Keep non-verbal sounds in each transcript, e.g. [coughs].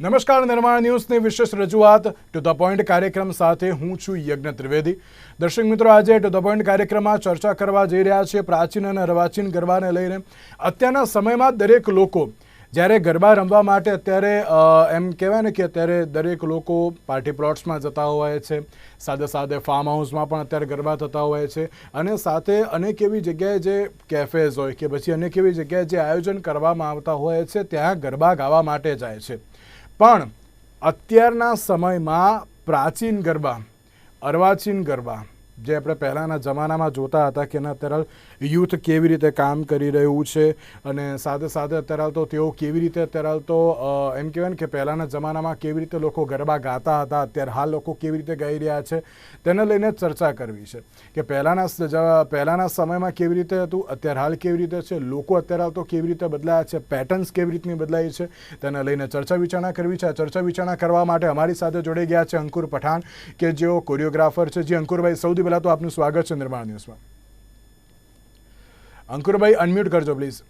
નમસ્કાર, નિર્માણ ન્યૂઝની વિશેષ રજૂઆત ટુ ધ પોઈન્ટ કાર્યક્રમ સાથે હું છું યજ્ઞ ત્રિવેદી. દર્શક મિત્રો, આજે ટુ ધ પોઈન્ટ કાર્યક્રમમાં ચર્ચા કરવા જઈ રહ્યા છીએ પ્રાચીન અને અર્વાચીન ગરબાને લઈને. અત્યારના સમયમાં દરેક લોકો જ્યારે ગરબા રમવા માટે અત્યારે એમ કહેવાય ને કે અત્યારે દરેક લોકો પાર્ટી પ્લોટ્સમાં જતા હોય છે. સાથે સાથે ફાર્મ હાઉસમાં પણ અત્યારે ગરબા થતા હોય છે. અને સાથે અનેક એવી જગ્યાએ જે કેફેઝ હોય કે પછી અનેક એવી જગ્યાએ જે આયોજન કરવામાં આવતા હોય છે, ત્યાં ગરબા ગાવા માટે જાય છે. પણ અત્યારના સમયમાં પ્રાચીન ગરબા અર્વાચીન ગરબા જે આપણે પહેલાંના જમાનામાં જોતા હતા કે અત્યારે યુથ કેવી રીતે કામ કરી રહ્યું છે અને સાથે સાથે અત્યારે તો તેઓ કેવી રીતે અત્યારે તો એમ કહેવાય ને કે પહેલાંના જમાનામાં કેવી રીતે લોકો ગરબા ગાતા હતા, અત્યારે હાલ લોકો કેવી રીતે ગાઈ રહ્યા છે, તેને લઈને ચર્ચા કરવી છે કે પહેલાંના પહેલાંના સમયમાં કેવી રીતે હતું, અત્યારે હાલ કેવી રીતે છે, લોકો અત્યારે તો કેવી રીતે બદલાયા છે પેટર્ન્સ કેવી રીતની બદલાઈ છે, તેને લઈને ચર્ચા વિચારણા કરવી છે. આ ચર્ચા વિચારણા કરવા માટે અમારી સાથે જોડાઈ ગયા છે અંકુર પઠાણ, કે જેઓ કોરિયોગ્રાફર છે. જે અંકુરભાઈ, સૌથી પહેલાં તો આપનું સ્વાગત છે નિર્માણ ન્યૂઝમાં. અંકુરભાઈ અનમ્યુટ કરજો પ્લીઝ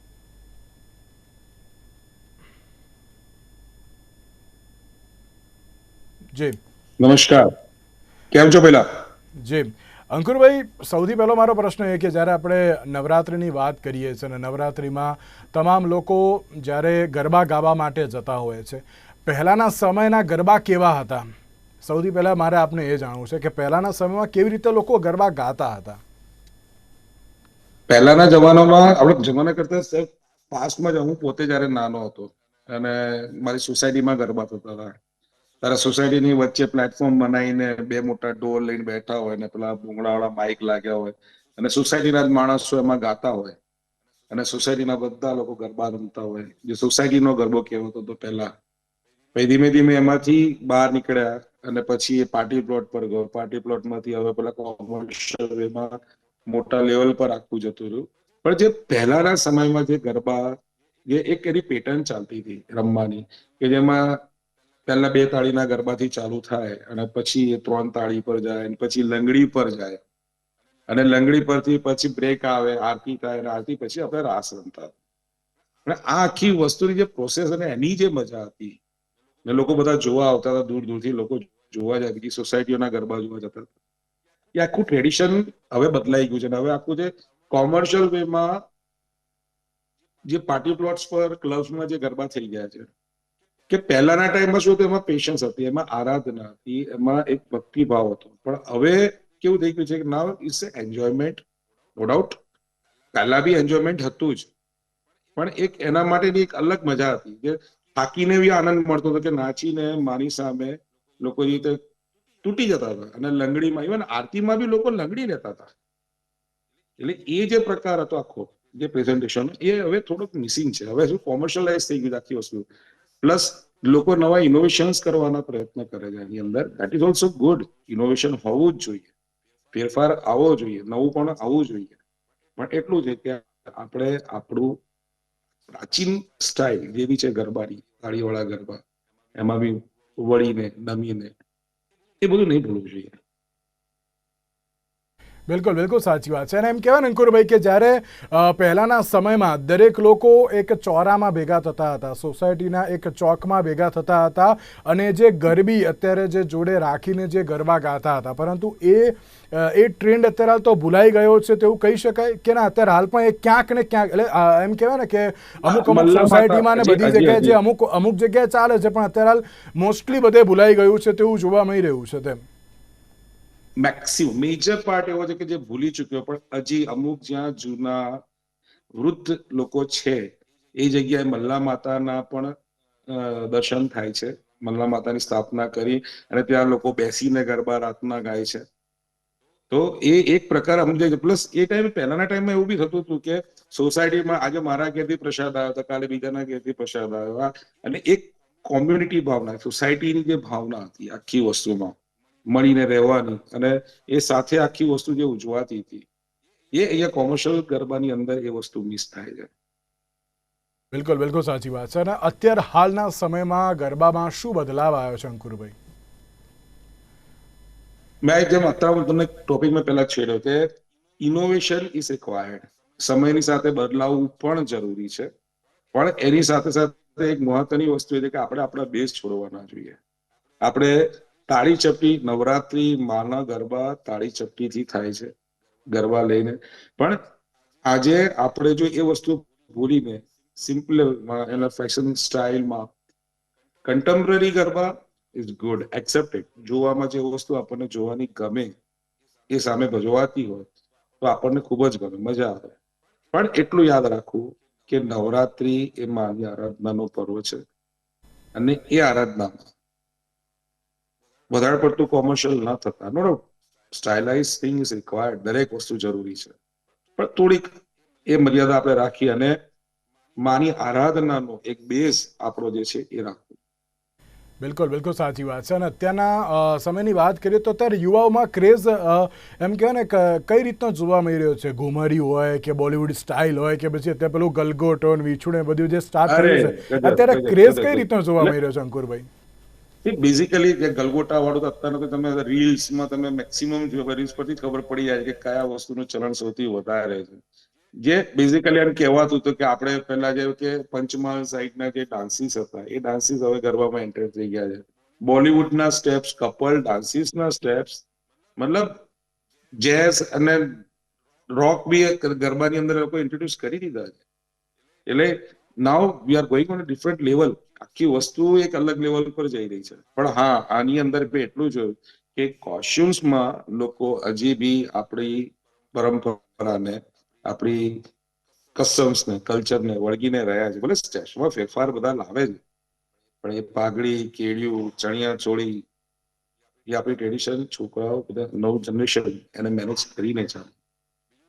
જી. નમસ્કાર. કેમ છો પહેલા જી. અંકુરભાઈ સૌથી પહેલો મારો પ્રશ્ન એ કે જ્યારે આપણે નવરાત્રિની વાત કરીએ છીએ અને નવરાત્રિમાં તમામ લોકો જ્યારે ગરબા ગાવા માટે જતા હોય છે પહેલાંના સમયના ગરબા કેવા હતા? સૌથી પહેલાં મારે આપને એ જાણવું છે કે પહેલાંના સમયમાં કેવી રીતે લોકો ગરબા ગાતા હતા? પહેલાના જમાનામાં આપણે જમાના કરતા પાસ્ટમાં જ હું પોતે જયારે નાનો હતો અને મારી સોસાયટીમાં ગરબા થતા હતા. ત્યારે સોસાયટીની વચ્ચે પ્લેટફોર્મ બનાવીને બે મોટા ઢોલ લઈને બેઠા હોય ને પેલા ભૂંગળાવાળા માઇક લાગ્યા હોય અને સોસાયટીના જ માણસો એમાં ગાતા હોય. અને સોસાયટીના બધા લોકો ગરબા રમતા હોય. જે સોસાયટીનો ગરબો કહેવાતો હતો પહેલા. પછી ધીમે ધીમે એમાંથી બહાર નીકળ્યા. અને પછી એ પાર્ટી પ્લોટ પર ગયો. પાર્ટી પ્લોટમાંથી હવે પેલા કોમર્શિયલ વેમાં મોટા લેવલ પર આખું જતું રહ્યું. પણ જે પહેલાના સમયમાં જે ગરબા, જે એક એની પેટર્ન ચાલતી હતી રમવાની, કે જેમાં પહેલા બે તાળીના ગરબાથી ચાલુ થાય અને પછી એ ત્રણ તાળી પર જાય અને પછી લંગડી પર જાય. અને લંગડી પરથી પછી બ્રેક આવે, આરતી થાય અને આરતી પછી આપણે રાસ રમતા. અને આ આખી વસ્તુની જે પ્રોસેસ અને એની જે મજા હતી, ને લોકો બધા જોવા આવતા હતા, દૂર દૂરથી લોકો જોવા જાય બીજી સોસાયટીઓના ગરબા જોવા જતા એ આખું ટ્રેડિશન હવે બદલાઈ ગયું છે હવે આખું જે કોમર્શિયલ વેમાં જે પાર્ટી પ્લોટ્સ પર ક્લબ્સમાં જે ગરબા થઈ ગયા છે, કે પહેલાના ટાઈમમાં શું હતું? એમાં પેશન્સ હતી, એમાં આરાધના હતી, એમાં એક ભક્તિભાવ હતો. પણ હવે કેવું થઈ ગયું છે કે now it's enjoyment no doubt પહેલા બી એન્જોયમેન્ટ હતું જ. પણ એક એના માટેની એક અલગ મજા હતી, કે થાકીને બી આનંદ મળતો હતો કે નાચીને મારી સામે લોકો રીતે તૂટી જતા હતા. અને લંગડીમાં ઇવન આરતીમાં બી લોકો લંગડી લેતા હતા. એટલે એ જે પ્રકાર હતો આખો, જે પ્રેઝન્ટેશન એ હવે થોડુંક મિસિંગ છે. હવે શું કોમર્શિયલાઇઝ થઈ ગયું આખી વસ્તુ. પ્લસ લોકો નવા ઇનોવેશન્સ કરવાના પ્રયત્ન કરે છે એની અંદર. That is also good innovation હોવું જ જોઈએ. ફેરફાર આવવો જોઈએ. નવું પણ આવવું જોઈએ. પણ એટલું છે કે આપણે આપણું પ્રાચીન સ્ટાઇલ જેવી છે ગરબાની તાળીવાળા ગરબા, એમાં બી વળીને નમીને. એ બધું નહીં ભૂલવું જોઈએ. બિલકુલ બિલકુલ સાચી વાત છે. અને એમ કહેવાય ને અંકુરભાઈ કે જ્યારે પહેલાંના સમયમાં દરેક લોકો એક ચોરામાં ભેગા થતા હતા સોસાયટીના એક ચોકમાં ભેગા થતા હતા અને જે ગરબી અત્યારે જે જોડે રાખીને જે ગરબા ગાતા હતા. પરંતુ એ એ ટ્રેન્ડ અત્યારે હાલ તો ભૂલાઈ ગયો છે તેવું કહી શકાય કે ના અત્યારે હાલ પણ એ ક્યાંક ને ક્યાંક એટલે એમ કહેવાય ને કે અમુક અમુક સોસાયટીમાં ને બધી જગ્યાએ જે અમુક અમુક જગ્યાએ ચાલે છે પણ અત્યારે હાલ મોસ્ટલી બધે ભૂલાઈ ગયું છે તેવું જોવા મળી રહ્યું છે તેમ. મેક્સિમમ મેજર પાર્ટ એવો છે કે જે ભૂલી ચૂક્યો, પણ હજી અમુક જ્યાં જૂના વૃદ્ધ લોકો છે, એ જગ્યાએ મલ્લા માતાના પણ દર્શન થાય છે. મલ્લા માતાની સ્થાપના કરી અને ત્યાં લોકો બેસીને ગરબા રાતના ગાય છે. તો એ એક પ્રકાર અમુક જગ્યાએ પ્લસ એ ટાઈમે, પહેલાના ટાઈમમાં એવું બી થતું હતું કે સોસાયટીમાં આજે મારા ઘેરથી પ્રસાદ આવ્યો હતા, કાલે બીજાના ઘેરથી પ્રસાદ આવ્યો. અને એક કોમ્યુનિટી ભાવના, સોસાયટીની જે ભાવના હતી આખી વસ્તુમાં મળીને રહેવાની. અને એ સાથે આખી વસ્તુ જે ઉજવાતી હતી એ અહીંયા કોમર્શિયલ ગરબાની અંદર એ વસ્તુ મિસ થાય છે. બિલકુલ બિલકુલ સાચી વાત છે. અને અત્યારે હાલના સમયમાં ગરબામાં શું બદલાવ આવ્યો છે અંકુરભાઈ? મેં જેમ અત્યારે હું તમને ટોપિક મેં પહેલા છેડ્યો કે ઇનોવેશન ઇઝ રિક્વાયર્ડ સમયની સાથે બદલાવવું પણ જરૂરી છે. પણ એની સાથે સાથે સાથે એક મહત્વની વસ્તુ એ છે કે આપણે આપણા બેઝ છોડવાના જોઈએ. આપણે તાળી ચપટી, નવરાત્રી, માના ગરબા તાળી ચપટીથી થાય છે, ગરબા લઈને. પણ આજે આપણે જો એ વસ્તુ ભૂલીને સિમ્પલ એના fashion સ્ટાઇલમાં contemporary garba is good accepted જોવામાં જે વસ્તુ આપણને જોવાની ગમે એ સામે ભજવાતી હોય, તો આપણને ખૂબ જ ગમે, મજા આવે. પણ એટલું યાદ રાખવું કે નવરાત્રી એ માની આરાધનાનો પર્વ છે. અને એ આરાધનામાં વધારે પડતું કોમર્શિયલ ન થતા. No stylize thing is required દરેક વસ્તુ જરૂરી છે. પણ થોડીક એ મર્યાદા આપણે રાખી અને માની આરાધનાનો એક બેઝ આપણો જે છે એ રાખવો. બિલકુલ બિલકુલ સાચી વાત છે. અને અત્યારના સમયની વાત કરીએ તો અત્યારે યુવાઓમાં ક્રેઝ એમ કહેવાય ને કઈ રીતનો જોવા મળી રહ્યો છે? ઘુમરી હોય કે બોલિવૂડ સ્ટાઇલ હોય કે પછી અત્યારે પેલું ગલગોટો ને બધું જે સ્ટાર્ટ કર્યું છે. અત્યારે ક્રેઝ કઈ. રીતનો જોવા મળી રહ્યો છે અંકુરભાઈ? એ બેઝિકલી જે ગલગોટા વાળું અત્યારનું અત્યારે તમે રીલ્સમાં તમે મેક્સિમમ રીલ્સ પરથી ખબર પડી જાય કે કયા વસ્તુનું ચલણ સૌથી વધારે છે. જે બેઝિકલી એમ કહેવાતું હતું કે આપણે પહેલા જે કે પંચમહાલ સાઈડના જે ડાન્સીસ હતા, એ ડાન્સીસ હવે ગરબામાં એન્ટર થઈ ગયા છે. બોલિવૂડના સ્ટેપ્સ કપલ ડાન્સીસના સ્ટેપ્સ મતલબ જેઝ અને રોક બી ગરબાની અંદર લોકો ઇન્ટ્રોડ્યુસ કરી દીધા છે. એટલે now we are going on different level આખી વસ્તુ એક અલગ લેવલ પર જઈ રહી છે. પણ હા, આની અંદર મેં એટલું જોયું કે કોસ્ચ્યુમ્સમાં લોકો હજી બી આપણી પરંપરાને, આપણી કસ્ટમ્સને કલ્ચરને વળગીને રહ્યા છે. ભલે સ્ટેશમાં ફેરફાર બધા લાવે છે, પણ એ પાઘડી કેડિયું ચણિયા ચોળી એ આપણી ટ્રેડિશન છોકરાઓ બધા નવ જનરેશન એને મેનેજ કરીને ચાલે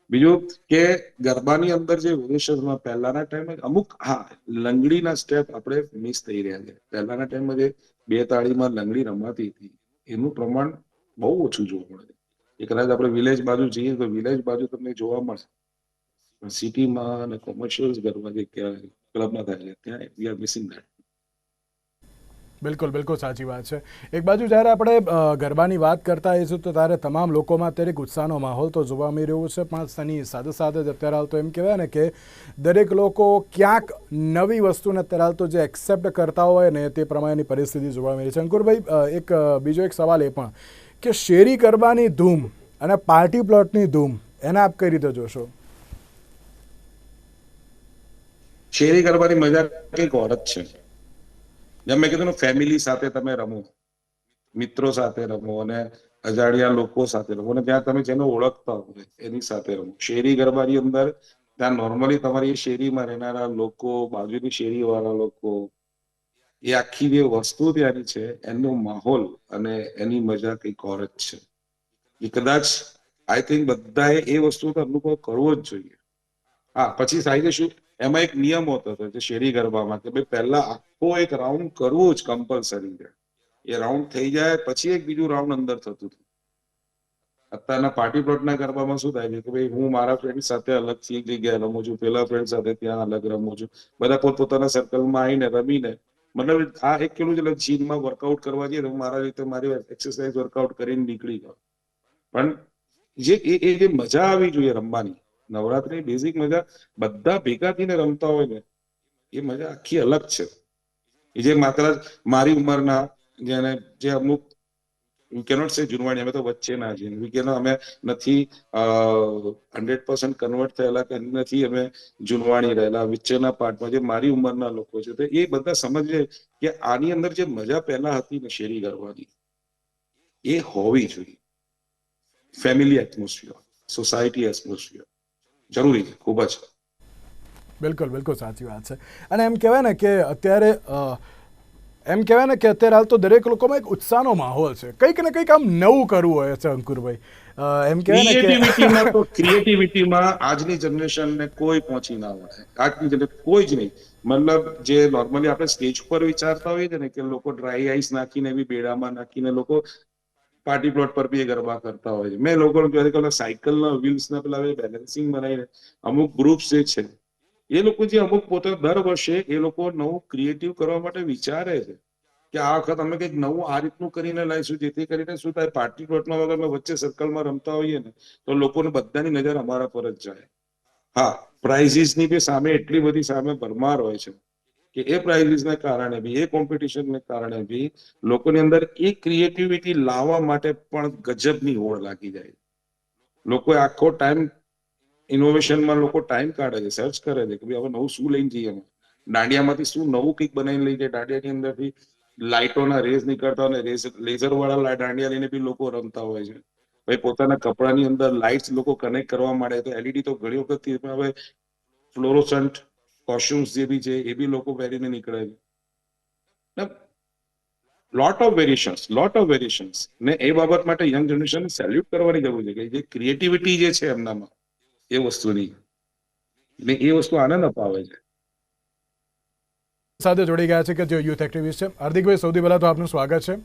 બીજું કે ગરબાની અંદર જે વેરિએશનમાં પહેલાના ટાઈમે અમુક, હા, લંગડીના સ્ટેપ આપણે મિસ થઈ રહ્યા છે. પહેલાના ટાઈમમાં જે બે તાળીમાં લંગડી રમાતી હતી, એનું પ્રમાણ બહુ ઓછું જોવા મળે છે. એ કદાચ આપણે વિલેજ બાજુ જઈએ તો વિલેજ બાજુ તમને જોવા મળશે. સિટીમાં અને કોમર્શિયલ ગરબા જે ક્લબમાં થાય છે, ત્યાં વી આર મિસિંગ દેટ બિલકુલ બિલકુલ સાચી વાત છે. એક બાજુ જ્યારે આપણે ગરબાની વાત કરતા હોઈશું તો ત્યારે તમામ લોકોમાં અત્યારે ઉત્સાહનો માહોલ તો જોવા મળી રહ્યો છે, પણ તેની સાથે સાથે જ અત્યારે હાલ તો એમ કહેવાય ને કે દરેક લોકો ક્યાંક નવી વસ્તુને અત્યારે હાલ તો જે એક્સેપ્ટ કરતા હોય ને તે પ્રમાણેની પરિસ્થિતિ જોવા મળી છે. અંકુરભાઈ એક બીજો એક સવાલ એ પણ કે શેરી ગરબાની ધૂમ અને પાર્ટી પ્લોટની ધૂમ એને આપ કઈ રીતે જોશો? શેરી ગરબાની મજા કંઈક ઓર છે. જેમ મેં કીધું ફેમિલી સાથે તમે રમો, મિત્રો સાથે રમો અને અજાણ્યા લોકો સાથે રમો અને ત્યાં તમે જેને ઓળખતા હોય એની સાથે રમો. શેરી ગરબાની અંદર ત્યાં નોર્મલી તમારી શેરીમાં રહેનારા લોકો, બાજુની શેરી વાળા લોકો, એ આખી જે વસ્તુ ત્યાંની છે, એનો માહોલ અને એની મજા કંઈક ઓર જ છે. એ કદાચ આઈ થિંક બધાએ એ વસ્તુ અનુભવ કરવો જ જોઈએ. હા, પછી સાહેબ શું? એમાં એક નિયમ હોતો હતો જે શેરી ગરબામાં કે ભાઈ પહેલા આખો એક રાઉન્ડ કરવો જ કમ્પલસરી છે. એ રાઉન્ડ થઈ જાય પછી એક બીજું રાઉન્ડ અંદર થતું હતું. અત્યારના પાર્ટી પ્લોટના ગરબામાં શું થાય છે કે ભાઈ હું મારા ફ્રેન્ડ સાથે અલગથી એક જગ્યાએ રમું છું, પેલા ફ્રેન્ડ સાથે ત્યાં અલગ રમું છું. બધા પોતપોતાના સર્કલમાં આવીને રમીને મતલબ આ એક છે એટલે જીમમાં વર્કઆઉટ કરવા જઈએ તો મારા રીતે મારી એક્સરસાઇઝ વર્કઆઉટ કરીને નીકળી ગયો પણ જે એ જે મજા આવી જોઈએ રમવાની, નવરાત્રી બેઝિક મજા, બધા ભેગા થઈને રમતા હોય ને, એ મજા આખી અલગ છે. જે માત્ર મારી ઉંમરના, જેને જે અમુક વી કેનોટ સે જુનવાણી, અમે તો વચ્ચેના છીએ. વી કેનો અમે નથી હંડ્રેડ પર્સન્ટ કન્વર્ટ થયેલા કે નથી, અમે જુનવાણી રહેલા. વચ્ચેના પાર્ટમાં જે મારી ઉંમરના લોકો છે, તો એ બધા સમજે કે આની અંદર જે મજા પહેલા હતી ને શેરી કરવાની એ હોવી જોઈએ. ફેમિલી એટમોસ્ફિયર સોસાયટી એટમોસ્ફિયર જરૂરી છે, ખૂબ જ. બિલકુલ બિલકુલ સાચી વાત છે. અને એમ કહેવાય ને કે અત્યારે એમ કહેવાય ને કે અત્યારે હાલ તો દરેક લોકોમાં એક ઉત્સાહનો માહોલ છે. કંઈક ને કંઈક આમ નવું કરવું હોય છે અંકુરભાઈ. એમ કહેવાય ને ક્રિએટિવિટીમાં આજની જનરેશનને કોઈ પહોંચી ના વળે. આજની જનરેશન કોઈ જ નહીં. મતલબ જે નોર્મલી આપણે સ્ટેજ પર વિચારતા હોઈએ છે ને કે લોકો ડ્રાય આઈસ નાખીને બી બેડામાં નાખીને લોકો પાર્ટી પ્લોટ પર બી ગરબા કરતા હોય છે. મેં લોકો જોયા સાયકલના વ્હીલ્સના પેલા બેલેન્સિંગ બનાવીને અમુક ગ્રુપ્સ જે છે એ લોકો જે અમુક પોતે દર વર્ષે એ લોકો નવું ક્રિએટિવ કરવા માટે વિચારે છે કે આ વખત અમે કંઈક નવું આ રીતનું કરીને લાવીશું જેથી કરીને શું થાય, પાર્ટી પ્લોટમાં વગર અમે વચ્ચે સર્કલમાં રમતા હોઈએ ને, તો લોકોને બધાની નજર અમારા પર જ જાય. હા પ્રાઇઝીસની બી સામે એટલી બધી સામે ભરમાર હોય છે કે એ પ્રાઇઝિસને કારણે બી, એ કોમ્પિટિશનને કારણે બી લોકોની અંદર એ ક્રિએટિવિટી લાવવા માટે પણ ગજબની હોડ લાગી જાય. લોકોએ આખો ટાઈમ ઇનોવેશનમાં લોકો ટાઈમ કાઢે છે સર્ચ કરે છે કે હવે નવું શું લઈને જઈએ અમે દાંડિયામાંથી શું નવું કંઈક બનાવીને લઈ જાય, દાંડિયાની અંદરથી લાઇટોના રેઝ નીકળતા અને લેઝર વાળા દાંડિયા લઈને બી લોકો રમતા હોય છે. ભાઈ પોતાના કપડાની અંદર લાઇટ્સ લોકો કનેક્ટ કરવા માંડે તો એલઈડી તો ઘણી વખત હવે ફ્લોરોસન્ટ કોસ્ટ્યુમ્સ જે બી છે એ બી લોકો પહેરીને નીકળે છે. Lot of variations lot of variations ને એ બાબત માટે યંગ જનરેશન સેલ્યુટ કરવાની જરૂર છે કે જે ક્રિએટિવિટી જે છે એમનામાં એ વસ્તુની. ને એ વસ્તુ આનંદ અપાવે છે. સાથે જોડી ગયા છે કે જે યુથ એક્ટિવિસ્ટ છે. હાર્દિકભાઈ સૌથી પહેલાં તો આપનું સ્વાગત છે.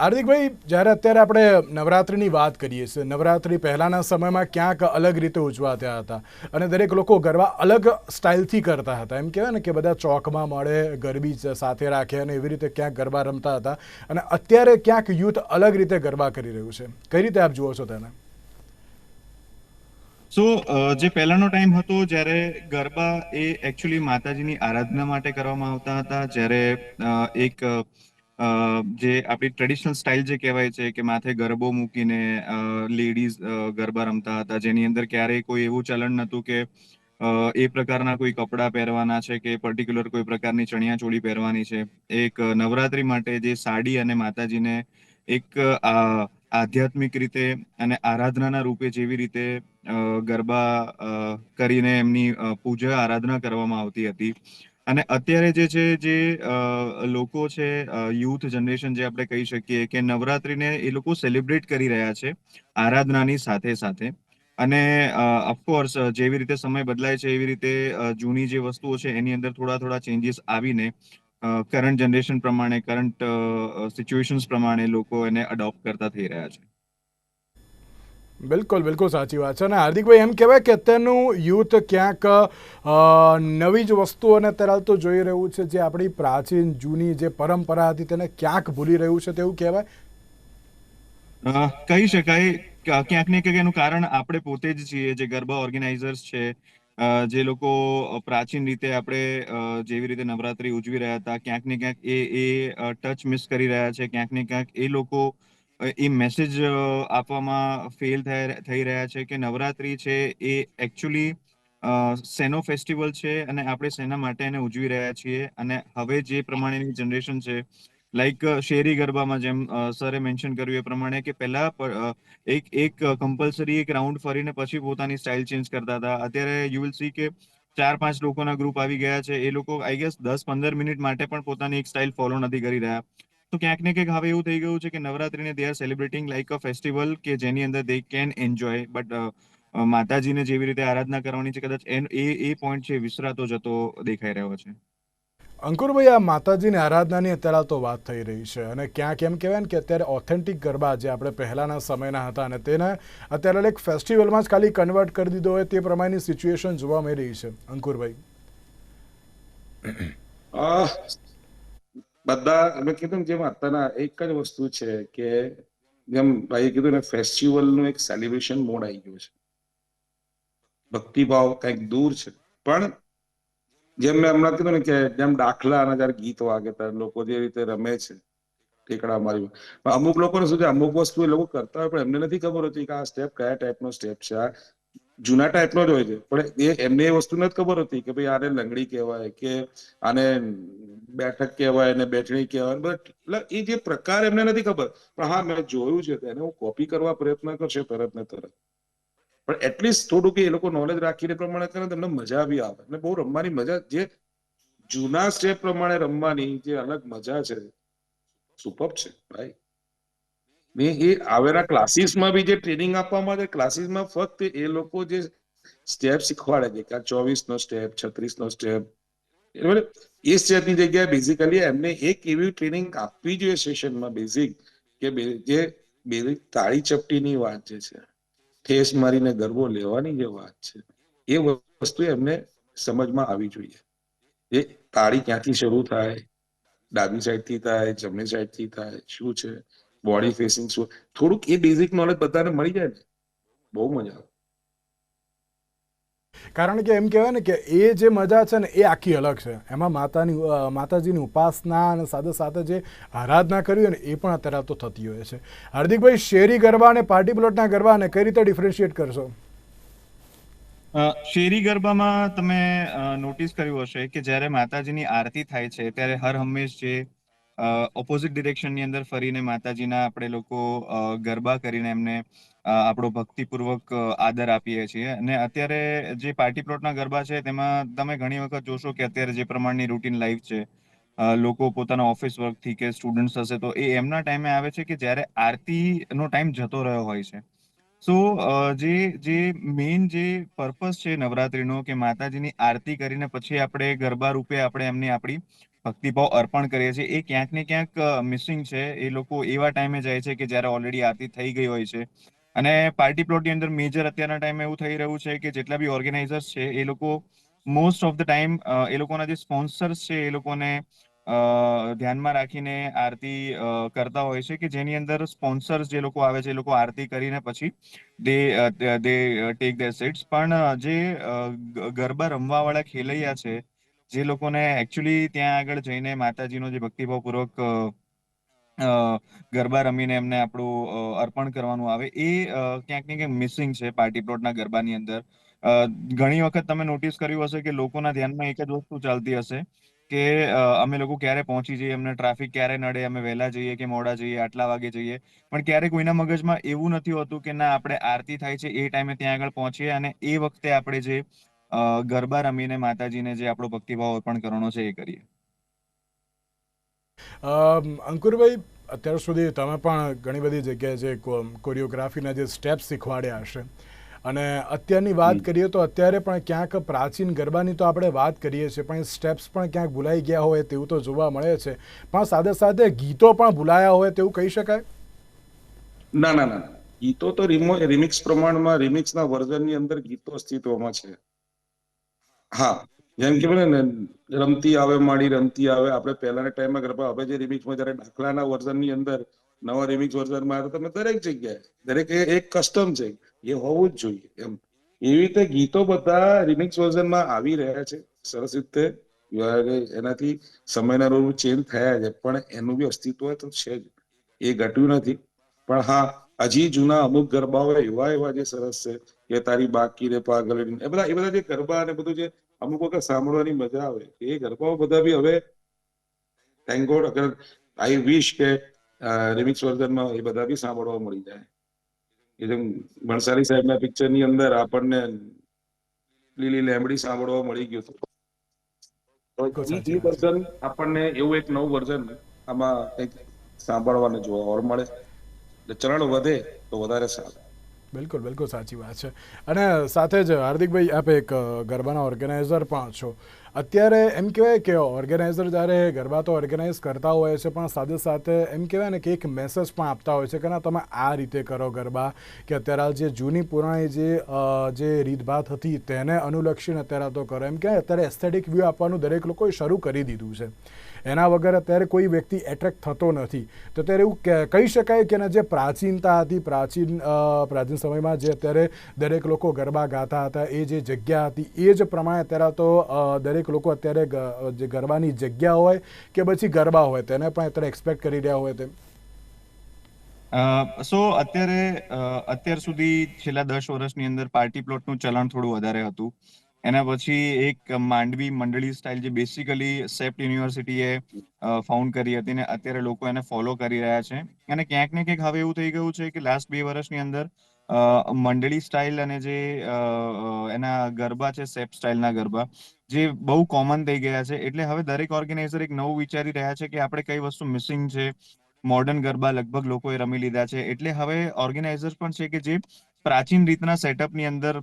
હાર્દિકભાઈ જ્યારે અત્યારે આપણે નવરાત્રિની વાત કરીએ છીએ નવરાત્રિ પહેલાના સમયમાં ક્યાંક અલગ રીતે ઉજવાતા હતા અને દરેક લોકો ગરબા અલગ સ્ટાઇલથી કરતા હતા. એમ કહેવાય ને કે બધા ચોકમાં મળે ગરબી સાથે રાખે અને એવી રીતે ક્યાંક ગરબા રમતા હતા અને અત્યારે ક્યાંક યુથ અલગ રીતે ગરબા કરી રહ્યું છે. કઈ રીતે આપ જુઓ છો તેને? સો જે પહેલાનો ટાઈમ હતો જ્યારે ગરબા એ એકચ્યુઅલી માતાજીની આરાધના માટે કરવામાં આવતા હતા, જ્યારે એક જે આપણી ટ્રેડિશનલ સ્ટાઇલ જે કહેવાય છે કે માથે ગરબો મૂકીને લેડીઝ ગરબા રમતા હતા, જેની અંદર ક્યારેય કોઈ એવું ચલણ નહોતું કે એ પ્રકારના કોઈ કપડાં પહેરવાના છે કે પર્ટિક્યુલર કોઈ પ્રકારની ચણિયા ચોળી પહેરવાની છે. એક નવરાત્રી માટે જે સાડી અને માતાજીને એક આધ્યાત્મિક રીતે અને આરાધનાના રૂપે જેવી રીતે ગરબા કરીને એમની પૂજા, આરાધના કરવામાં આવતી હતી. અને અત્યારે જે છે, જે લોકો છે યુથ જનરેશન જે આપણે કહી શકીએ કે નવરાત્રીને એ લોકો સેલિબ્રેટ કરી રહ્યા છે આરાધનાની સાથે સાથે. અને ઓફકોર્સ જેવી રીતે સમય બદલાય છે, એવી રીતે જૂની જે વસ્તુઓ છે, એની અંદર થોડા થોડા ચેન્જીસ આવીને કરંટ જનરેશન પ્રમાણે કરંટ સિચ્યુએશન્સ પ્રમાણે લોકો એને અડોપ્ટ કરતા થઈ રહ્યા છે. બિલકુલ બિલકુલ સાચી વાત છે. અને હાર્દિકભાઈ એમ કહેવાય કે અત્યારનું યુથ ક્યાંક નવી જ વસ્તુઓને અત્યારે તો જોઈ રહ્યું છે જે આપણી પ્રાચીન જૂની જે પરંપરા હતી તેને ક્યાંક ભૂલી રહ્યું છે તેવું કહેવાય? કહી શકાય. ક્યાંક ને ક્યાંક એનું કારણ આપણે પોતે જ છીએ જે ગરબા ઓર્ગેનાઇઝર્સ છે જે લોકો પ્રાચીન રીતે આપણે જેવી રીતે નવરાત્રી ઉજવી રહ્યા હતા, ક્યાંક ને ક્યાંક એ એ ટચ મિસ કરી રહ્યા છે, ક્યાંક ને ક્યાંક એ લોકો એ મેસેજ આપવામાં ફેલ થઈ રહ્યા છે કે નવરાત્રી છે એ એકચ્યુઅલી સેનો ફેસ્ટિવલ છે અને આપણે શેના માટે એને ઉજવી રહ્યા છીએ અને હવે જે પ્રમાણેની જનરેશન છે લાઈક શેરી ગરબામાં જેમ સરે મેન્શન કર્યું એ પ્રમાણે કે પહેલા એક એક કમ્પલસરી એક રાઉન્ડ ફરીને પછી પોતાની સ્ટાઇલ ચેન્જ કરતા હતા. અત્યારે યુ વિલ સી કે ચાર, પાંચ લોકોના ગ્રુપ આવી ગયા છે. એ લોકો આઈ ગેસ દસ, પંદર મિનિટ માટે પણ પોતાની એક સ્ટાઇલ ફોલો નથી કરી રહ્યા. તો ક્યાંક ને ક્યાંક હવે એવું થઈ ગયું છે કે નવરાત્રીને they are celebrating like a festival કે જેની અંદર દે કેન એન્જોય બટ માતાજીને જેવી રીતે આરાધના કરવાની છે, કદાચ એ એ પોઈન્ટ છે વિસરાતો જતો દેખાઈ રહ્યો છે. અંકુરભાઈ, આ માતાજીની આરાધનાની અત્યારે તો વાત થઈ રહી છે અને ક્યાંક એમ કહેવાય ને કે અત્યારે ઓથેન્ટિક ગરબા જે આપણે પહેલાંના સમયના હતા અને તેને અત્યારે એક ફેસ્ટિવલમાં જ ખાલી કન્વર્ટ કરી દીધો હોય તે પ્રમાણેની સિચ્યુએશન જોવા મળી રહી છે. અંકુરભાઈ. બધા અમે કીધું જેમ અત્યારના એક જ વસ્તુ છે કે જેમ ભાઈ કીધું ને ફેસ્ટિવલનું એક સેલિબ્રેશન મોડ આવી ગયો છે. ભક્તિભાવ કંઈક દૂર છે. પણ જેમ મેં હમણાં કીધું ને કે જેમ દાખલા અને જયારે ગીત વાગે ત્યારે લોકો જે રીતે રમે છે ઠેકડા મારી અમુક લોકોને શું છે, અમુક વસ્તુ એ લોકો કરતા હોય, પણ એમને નથી ખબર હોતી કે આ સ્ટેપ કયા ટાઈપનો સ્ટેપ છે, આ જૂના ટાઈપનો જ હોય છે. પણ એ એમને એ વસ્તુ નથી ખબર હતી કે ભાઈ આને લંગડી કહેવાય કે આને બેઠક કહેવાય ને બેઠણી કહેવાય. બટ એ જે પ્રકાર એમને નથી ખબર. પણ હા, મેં જોયું છે એને હું કોપી કરવા પ્રયત્ન કરશે તરત ને તરત. પણ એટલીસ્ટ થોડુંક એ લોકો નોલેજ રાખીને પ્રમાણે કરે તો એમને મજા બી આવે. એટલે બહુ રમવાની મજા જે જૂના સ્ટેપ પ્રમાણે રમવાની જે અલગ મજા છે સુપર છે, ભાઈ. મેં એ આવેલા ક્લાસીસમાં બી જે ટ્રેનિંગ આપવામાં આવે ક્લાસીસમાં ફક્ત એ લોકો જે સ્ટેપ શીખવાડે છે, કે ચોવીસ નો સ્ટેપ છત્રીસ નો સ્ટેપ એ સ્ટેપની જગ્યાએ બેઝિકલી એમને એક એવી ટ્રેનિંગ આપવી જોઈએ સેશનમાં બેઝિક કે જે બેઝિક તાળી ચપટીની વાત જે છે. ઠેસ મારીને ગરબો લેવાની જે વાત છે, એ વસ્તુ એમને સમજમાં આવી જોઈએ. એ તાળી ક્યાંથી શરૂ થાય, ડાબી સાઈડથી થાય, જમણી સાઈડથી થાય, શું છે, બોડી ફેસિંગ શું, થોડુંક એ બેઝિક નોલેજ બધાને મળી જાય ને. બહુ મજા આવે. કારણ કે એમ કહેવાય ને કે એ જે મજા છે ને એ આખી અલગ છે. એમાં માતાની માતાજીની ઉપાસના અને સાથે સાથે જે આરાધના કરવી હોય ને એ પણ અત્યારે તો થતી હોય છે. હાર્દિકભાઈ, શેરી ગરબા અને પાર્ટી પ્લોટના ગરબાને કઈ રીતે ડિફરન્શિએટ કરશો? શેરી ગરબામાં તમે નોટિસ કર્યું હશે કે જ્યારે માતાજીની આરતી થાય છે ત્યારે હર હંમેશ જે ઓપોઝિટ ડિરેક્શનની અંદર ફરીને માતાજીના આપણે લોકો ગરબા કરીને એમને આપણો ભક્તિપૂર્વક આદર આપીએ છીએ. અને અત્યારે જે પાર્ટી પ્લોટના ગરબા છે, તેમાં તમે ઘણી વખત જોશો કે અત્યારે જે પ્રમાણની રૂટીન લાઈફ છે લોકો પોતાના ઓફિસ વર્કથી કે સ્ટુડન્ટ્સ હશે, તો એ એમના ટાઈમે આવે છે કે જ્યારે આરતીનો ટાઈમ જતો રહ્યો હોય છે. સો જે જે મેઇન જે પર્પસ છે નવરાત્રીનો કે માતાજીની આરતી કરીને પછી આપણે ગરબા રૂપે આપણે એમની આપણી ભક્તિભાવ અર્પણ કરીએ છીએ, એ ક્યાંક ને ક્યાંક મિસિંગ છે. એ લોકો એવા ટાઈમે જાય છે કે જ્યારે ઓલરેડી આરતી થઈ ગઈ હોય છે. અને પાર્ટી પ્લોટની અંદર મેજર અત્યારના ટાઈમે એવું થઈ રહ્યું છે કે જેટલા બી ઓર્ગેનાઇઝર્સ છે, એ લોકો મોસ્ટ ઓફ ધ ટાઈમ એ લોકોના જે સ્પોન્સર્સ છે, એ લોકોને ધ્યાનમાં રાખીને આરતી કરતા હોય છે કે જેની અંદર સ્પોન્સર્સ જે લોકો આવે છે, એ લોકો આરતી કરીને પછી they they take their seats પણ જે ગરબા રમવા વાળા ખેલૈયા છે, જે લોકોને એકચ્યુઅલી ત્યાં આગળ જઈને માતાજીનો જે ભક્તિભાવપૂર્વક ગરબા રમીને એમને આપણું અર્પણ કરવાનું આવે, એ ક્યાંક ને ક્યાંક મિસિંગ છે પાર્ટી પ્લોટના ગરબાની અંદર. ઘણી વખત તમે નોટિસ કર્યું હશે કે લોકોના ધ્યાનમાં એક જ વસ્તુ ચાલતી હશે કે અમે લોકો ક્યારે પહોંચી જઈએ અમને ટ્રાફિક ક્યારે નડે, અમે વહેલા જઈએ કે મોડા જઈએ, આટલા વાગે જઈએ. પણ ક્યારે કોઈના મગજમાં એવું નથી હોતું કે ના, આપણે આરતી થાય છે, એ ટાઈમે ત્યાં આગળ પહોંચીએ અને એ વખતે આપણે જે ગરબા રમીને માતાજીને જે આપણો ભક્તિભાવ અર્પણ કરવાનો છે એ કરીએ. અંકુરભાઈ અત્યાર સુધી તમે પણ ઘણી બધી જગ્યાએ જે કોરિયોગ્રાફીના જે સ્ટેપ્સ શીખવાડ્યા હશે. અને અત્યારની વાત કરીએ તો અત્યારે પણ ક્યાંક પ્રાચીન ગરબાની તો આપણે વાત કરીએ છીએ પણ સ્ટેપ્સ પણ ક્યાંક ભૂલાઈ ગયા હોય તેવું તો જોવા મળે છે. પણ સાથે સાથે ગીતો પણ ભૂલાયા હોય તેવું કહી શકાય? ના ના ના. ગીતો તો રિમિક્સ પ્રમાણમાં રિમિક્સના વર્ઝનની અંદર ગીતો અસ્તિત્વમાં છે. હા. જેમ કે ને, રમતી આવે, માડી રમતી આવે, આપણે પહેલાના ટાઈમમાં ગરબા, હવે જે રિમિક્સમાં જયારે દાખલાના વર્ઝનની અંદર, નવા રિમિક્સ વર્ઝનમાં તમે દરેક જગ્યાએ, દરેક એક કસ્ટમ છે, એ હોવું જ જોઈએ, એમ. એવી રીતે ગીતો બધા રિમિક્સ વર્ઝનમાં આવી રહ્યા છે, સરસ રીતે. એનાથી સમયના રોલ ચેન્જ થયા છે, પણ એનું બી અસ્તિત્વ તો છે જ. એ ઘટ્યું નથી. પણ હા, હજી જૂના અમુક ગરબાઓ એવા એવા જે સરસ છે, કે તારી બાકી રે પાગલ, એ બધા એ બધા જે ગરબા અને બધું જે અમુક વખત સાંભળવાની મજા આવે. એ ગરબાઓ બધા બી હવે થેન્ક ગોડ અગર આઈ વિશ કે રિમિક્સ વર્ઝનમાં એ બધા બી સાંભળવા મળી જાય. એ જેમ ભણસાલી સાહેબના પિક્ચરની અંદર આપણને લીલી લેમડી સાંભળવા મળી ગયું હતું. એ. વર્ઝન આપણને એવું એક નવું વર્ઝન આમાં કંઈક સાંભળવાને જોવા મળે. એટલે ચરણ વધે તો વધારે સારું. બિલકુલ બિલકુલ સાચી વાત છે. અને સાથે જ હાર્દિકભાઈ, આપ એક ગરબાના ઓર્ગેનાઇઝર પણ છો. અત્યારે એમ કહેવાય કે ઓર્ગેનાઇઝર જ્યારે ગરબા તો ઓર્ગેનાઇઝ કરતા હોય છે, પણ સાથે સાથે એમ કહેવાય ને કે એક મેસેજ પણ આપતા હોય છે કે ના, તમે આ રીતે કરો ગરબા, કે અત્યારે જે જૂની પુરાણી જે જે રીતભાત હતી તેને અનુલક્ષીને અત્યારે તો કરો. એમ કહેવાય અત્યારે એસ્થેટિક વ્યૂ આપવાનું દરેક લોકોએ શરૂ કરી દીધું છે. એના વગર અત્યારે કોઈ વ્યક્તિ એટ્રેક્ટ થતો નથી. તો અત્યારે એવું કહી શકાય કે એના જે પ્રાચીનતા હતી, પ્રાચીન પ્રાચીન સમયમાં જે અત્યારે દરેક લોકો ગરબા ગાતા હતા, એ જે જગ્યા હતી, એ જ પ્રમાણે અત્યારે તો દરેક લોકો અત્યારે જે ગરબાની જગ્યા હોય કે પછી ગરબા હોય, તેને પણ અત્યારે એક્સપેક્ટ કરી રહ્યા હોય તેમ. સો અત્યારે અત્યાર સુધી છેલ્લા દસ વર્ષની અંદર પાર્ટી પ્લોટનું ચલણ થોડું વધારે હતું. એના પછી એક માંડવી મંડળી સ્ટાઇલ જે બેસિકલી સેપ્ટ યુનિવર્સિટીએ ફાઉન્ડ કરી હતી ને અત્યારે લોકો એને ફોલો કરી રહ્યા છે. અને ક્યાંક ને ક્યાંક હવે એવું થઈ ગયું છે કે લાસ્ટ બે વર્ષની અંદર મંડળી સ્ટાઇલ અને જે એના ગરબા છે સેપ સ્ટાઇલના ગરબા, જે બહુ કોમન થઈ ગયા છે. એટલે હવે દરેક ઓર્ગેનાઇઝર એક નવું વિચારી રહ્યા છે કે આપણે કઈ વસ્તુ મિસિંગ છે. મોડર્ન ગરબા લગભગ લોકોએ રમી લીધા છે. એટલે હવે ઓર્ગેનાઇઝર્સ પણ છે કે જે પ્રાચીન રીતના સેટઅપની અંદર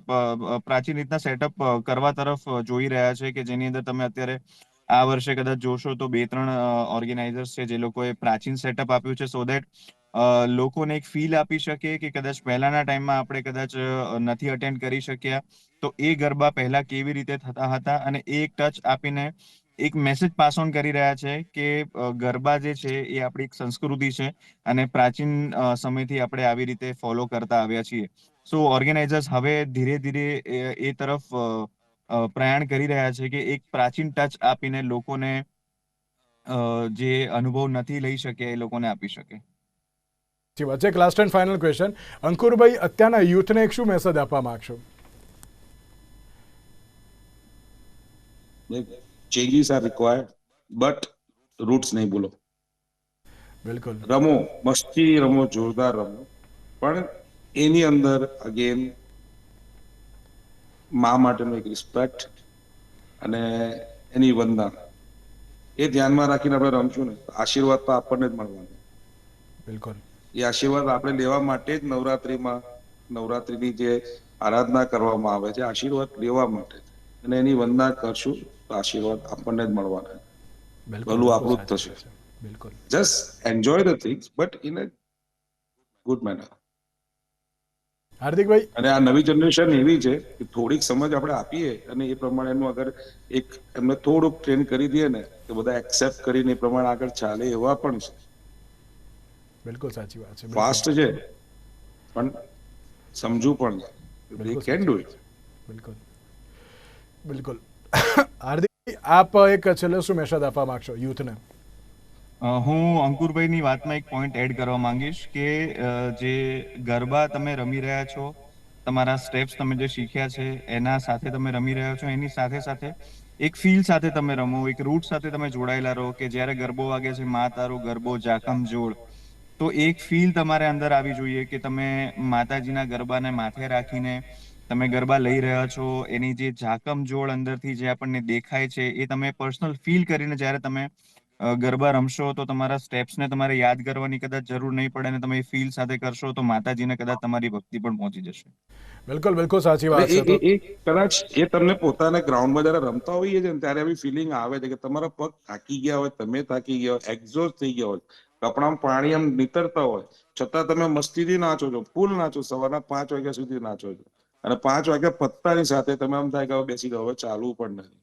પ્રાચીન રીતના સેટઅપ કરવા તરફ જોઈ રહ્યા છે કે જેની અંદર તમે અત્યારે આ વર્ષે કદાચ જોશો તો બે, ત્રણ ઓર્ગેનાઇઝર્સ છે જે લોકોએ પ્રાચીન સેટઅપ આપ્યું છે સો દેટ લોકોને એક ફીલ આપી શકે કે કદાચ પહેલાના ટાઈમમાં આપણે કદાચ નથી અટેન્ડ કરી શક્યા તો એ ગરબા પહેલા કેવી રીતે થતા હતા અને એ એક ટચ આપીને એક મેસેજ પાસ ઓન કરી રહ્યા છે કે ગરબા જે છે એ આપણી એક સંસ્કૃતિ છે અને પ્રાચીન સમયથી આપણે આવી રીતે ફોલો કરતા આવ્યા છીએ. સો ઓર્ગેનાઇઝર્સ હવે ધીરે ધીરે એ તરફ પ્રયાણ કરી રહ્યા છે કે એક પ્રાચીન ટચ આપીને લોકોને જે અનુભવ નથી લઈ શકે એ લોકોને આપી શકે. જી વાત છે એક last and final question Ankurbhai અત્યારના યુથને એક શું મેસેજ આપવા માંગશો? Changes are required but roots નહીં ભૂલો. બિલકુલ. રમો મસ્તી રમો જોરદાર રમો. પણ એની અંદર અગેન મા માટેનો એક રિસ્પેક્ટ અને એની વંદના. એ ધ્યાનમાં રાખીને આપણે રમશું ને આશીર્વાદ તો આપણને જ મળવાનો. બિલકુલ. એ આશીર્વાદ આપણે લેવા માટે જ નવરાત્રીમાં નવરાત્રીની જે આરાધના કરવામાં આવે છે આશીર્વાદ લેવા માટે. અને એની વંદના કરશું તો આશીર્વાદ આપણને જ મળવાના. બિલકુલ. ભલું આપણું જ થશે. બિલકુલ. Just enjoy the things but in a good manner Hardikbhai? અને આ નવી જનરેશન એવી છે કે થોડીક સમજ આપણે આપીએ અને એ પ્રમાણેનું અગર એક એમને થોડુંક ટ્રેન કરી દઈએ ને તો બધા એક્સેપ્ટ કરીને એ પ્રમાણે આગળ ચાલે એવા પણ છે. બિલકુલ સાચી વાત છે ફાસ્ટ છે પણ સમજુ પણ દે કેન ડુ ઇટ બિલકુલ. બિલકુલ. [coughs] હાર્દિક આપ એક છેલ્લે શું મેસેજ આપવા માંગશો યુથને? હું અંકુરભાઈની વાતમાં એક પોઈન્ટ એડ કરવા માંગીશ કે જે ગરબા તમે રમી રહ્યા છો, તમારા સ્ટેપ્સ તમે જે શીખ્યા છે, એના સાથે તમે રમી રહ્યા છો, એની સાથે સાથે એક ફીલ સાથે તમે રમો, એક રૂટ સાથે તમે જોડાયેલા રહો કે જ્યારે ગરબો વાગે છે, મા તારો ગરબો જાકમ જોડ. તો એક ફીલ તમારે અંદર આવી જોઈએ કે તમે માતાજીના ગરબાને માથે રાખીને તમે ગરબા લઈ રહ્યા છો, એની જે ઝાકમ જોડ અંદરથી જે આપણને દેખાય છે, એ તમે પર્સનલ ફીલ કરીને જ્યારે તમે ગરબા રમશો તો તમારા સ્ટેપ્સને તમારે યાદ કરવાની કદાચ જરૂર નહીં પડે અને તમે એ ફીલ સાથે કરશો તો માતાજીને કદાચ તમારી ભક્તિ પણ પહોંચી જશે. બિલકુલ બિલકુલ સાચી વાત છે એ- કદાચ એ તમને પોતાના ગ્રાઉન્ડમાં જયારે રમતા હોઈએ છે ત્યારે એવી ફિલિંગ આવે છે કે તમારા પગ થાકી ગયા હોય તમે થાકી ગયા હોય એક્ઝોસ્ટ થઈ ગયા હોય કપડામાં પાણી આમ નીતરતા હોય છતાં તમે મસ્તીથી નાચો છો ફૂલ નાચો સવારના પાંચ વાગ્યા સુધી નાચો છો. અને પાંચ વાગ્યા પત્તાની સાથે તમે આમ થાય કે હવે બેસી ગયો હવે ચાલવું પણ નથી.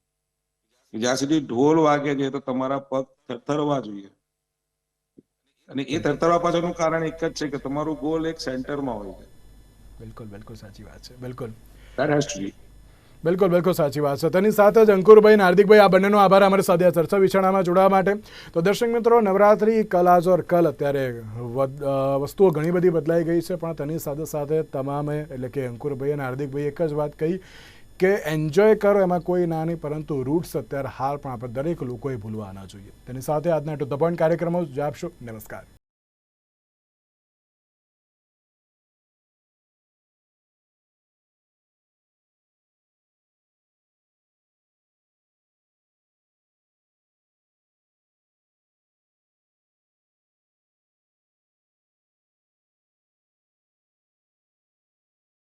જ્યાં સુધી ઢોલ વાગે છે તો તમારા પગ થરથરવા જોઈએ. અને એ થરથરવા પાછળનું કારણ એક જ છે કે તમારું ગોલ એક સેન્ટરમાં હોય છે. બિલકુલ બિલકુલ સાચી વાત છે. બિલકુલ. Be. બિલકુલ બિલકુલ સાચી વાત છે. તેની સાથે જ અંકુરભાઈ અને હાર્દિકભાઈ આ બંનેનો આભાર અમારી સાથે આ ચર્ચા વિચારણામાં જોડાવા માટે. તો દર્શક મિત્રો નવરાત્રી કલ આજ ઓર કલ અત્યારે વસ્તુઓ ઘણી બધી બદલાઈ ગઈ છે પણ તેની સાથે સાથે તમામે એટલે કે અંકુરભાઈ અને હાર્દિકભાઈ એક જ વાત કહી કે એન્જોય કરો એમાં કોઈ ના નહીં પરંતુ રૂટ્સ અત્યારે હાલ પણ આપણે દરેક લોકોએ ભૂલવા ન જોઈએ. તેની સાથે આજના ટુ દબાણ કાર્યક્રમો જ આપશો નમસ્કાર.